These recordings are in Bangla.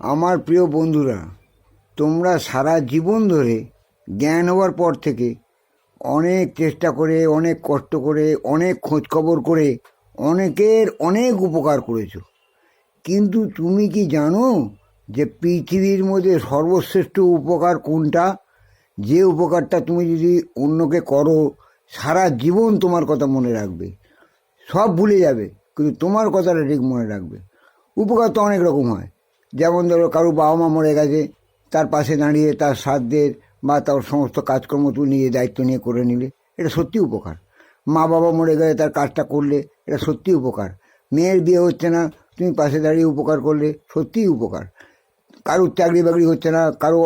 আমার প্রিয় বন্ধুরা, তোমরা সারা জীবন ধরে জ্ঞান হওয়ার পর থেকে অনেক চেষ্টা করে, অনেক কষ্ট করে, অনেক খোঁজখবর করে অনেকের অনেক উপকার করেছ। কিন্তু তুমি কি জানো যে পৃথিবীর মধ্যে সর্বশ্রেষ্ঠ উপকার কোনটা? যে উপকারটা তুমি যদি অন্যকে করো, সারা জীবন তোমার কথা মনে রাখবে। সব ভুলে যাবে, কিন্তু তোমার কথাটা ঠিক মনে রাখবে। উপকার তো অনেক রকম হয়। যেমন ধরো কারও বাবা মা মরে গেছে, তার পাশে দাঁড়িয়ে তার সাধ্যের বা তার সমস্ত কাজকর্ম তুমি নিজে দায়িত্ব নিয়ে করে নিলে, এটা সত্যি উপকার। মা বাবা মরে গেলে তার কাজটা করলে এটা সত্যি উপকার। মেয়ের বিয়ে হচ্ছে না, তুমি পাশে দাঁড়িয়ে উপকার করলে সত্যিই উপকার। কারোর চাকরি বাকরি হচ্ছে না, কারও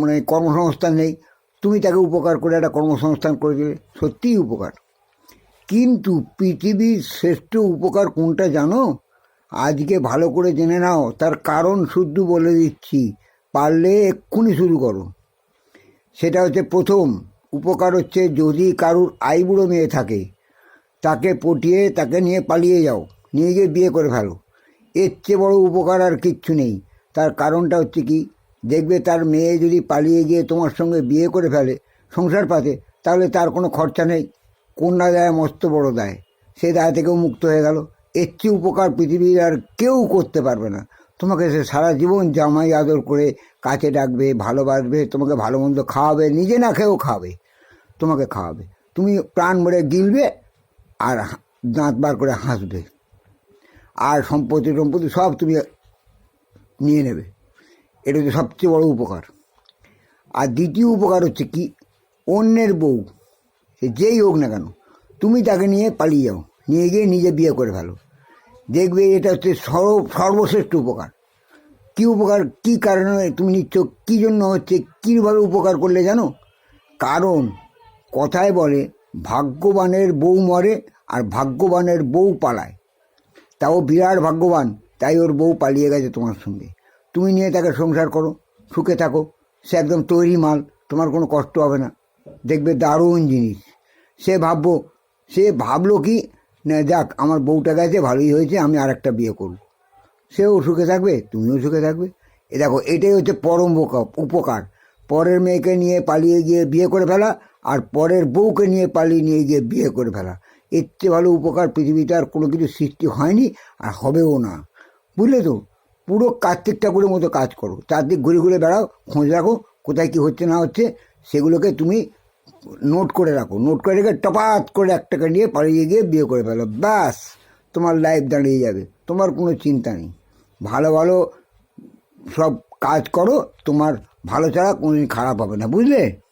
মানে কর্মসংস্থান নেই, তুমি তাকে উপকার করে একটা কর্মসংস্থান করে দিলে সত্যিই উপকার। কিন্তু পৃথিবীর শ্রেষ্ঠ উপকার কোনটা জানো? আজকে ভালো করে জেনে নাও, তার কারণ শুদ্ধ বলে দিচ্ছি। পারলে এক্ষুনি শুরু করো। সেটা হচ্ছে প্রথম, উপকার হচ্ছে যদি কারুর আইবুড়ো মেয়ে থাকে। তাকে পটিয়ে, তাকে নিয়ে পালিয়ে যাও, নিয়ে গিয়ে বিয়ে করে ফেলো। এর চেয়ে বড় উপকার আর কিচ্ছু নেই। তার কারণটা হচ্ছে কি? দেখবে তার মেয়ে যদি পালিয়ে গিয়ে তোমার সঙ্গে বিয়ে করে ফেলে, সংসার পাতে, তাহলে তার কোনো খরচা নেই। কন্যা দেয়, মস্ত বড় দেয়। সে দায় থেকেও মুক্ত হয়ে গেল। এর চেয়ে উপকার পৃথিবীর আর কেউ করতে পারবে না। তোমাকে সে সারা জীবন জামাই আদর করে কাছে ডাকবে, ভালোবাসবে, তোমাকে ভালো মন্দ খাওয়াবে, নিজে না খেয়েও খাওয়াবে তোমাকে খাওয়াবে। তুমি প্রাণ ভরে গিলবে আর দাঁত বার করে হাসবে। আর সম্পত্তি সম্পত্তি সব তুমি নিয়ে নেবে। এটা হচ্ছে সবচেয়ে বড় উপকার। আর দ্বিতীয় উপকার হচ্ছে কি? অন্যের বউ, সে যেই হোক না কেন, তুমি তাকে নিয়ে পালিয়ে যাও। নিয়ে গিয়ে নিজে বিয়ে করে ফেলো। দেখবে এটা হচ্ছে সর্ব, সর্বশ্রেষ্ঠ উপকার। কী উপকার, কী কারণে তুমি নিচ্ছ, কী জন্য হচ্ছে, কীভাবে উপকার করলে জানো? কারণ কথায় বলে, ভাগ্যবানের বউ মরে আর ভাগ্যবানের বউ পালায়। তাও বিরাট ভাগ্যবান, তাই ওর বউ পালিয়ে গেছে তোমার সঙ্গে। তুমি নিয়ে তাকে সংসার করো, সুখে থাকো, সে একদম তৈরি মাল, তোমার কোনো কষ্ট হবে না। দেখবে দারুণ জিনিস। সে ভাববো, সে ভাবলো কি না, যাক, আমার বউটা গেছে, ভালোই হয়েছে, আমি আর একটা বিয়ে করব। সেও সুখে থাকবে, তুমিও সুখে থাকবে। এ দেখো, এটাই হচ্ছে পরম উপকার। পরের মেয়েকে নিয়ে পালিয়ে গিয়ে বিয়ে করে ফেলা, আর পরের বউকে নিয়ে পালিয়ে নিয়ে গিয়ে বিয়ে করে ফেলা। এর চেয়ে ভালো উপকার পৃথিবীতে আর কোনো কিছু সৃষ্টি হয়নি, আর হবেও না। বুঝলে তো? পুরো কার্তিক ঠাকুরের মতো কাজ করো। চারদিক ঘুরে ঘুরে বেড়াও, খোঁজ রাখো, কোথায় কী হচ্ছে না হচ্ছে, সেগুলোকে তুমি নোট করে রাখো। নোট করে রেখে টপাত করে এক টাকা নিয়ে পালিয়ে গিয়ে বিয়ে করে ফেলো। ব্যাস, তোমার লাইফ দাঁড়িয়ে যাবে। তোমার কোনো চিন্তা নেই। ভালো ভালো সব কাজ করো, তোমার ভালো ছাড়া কোনোদিন খারাপ হবে না, বুঝলে?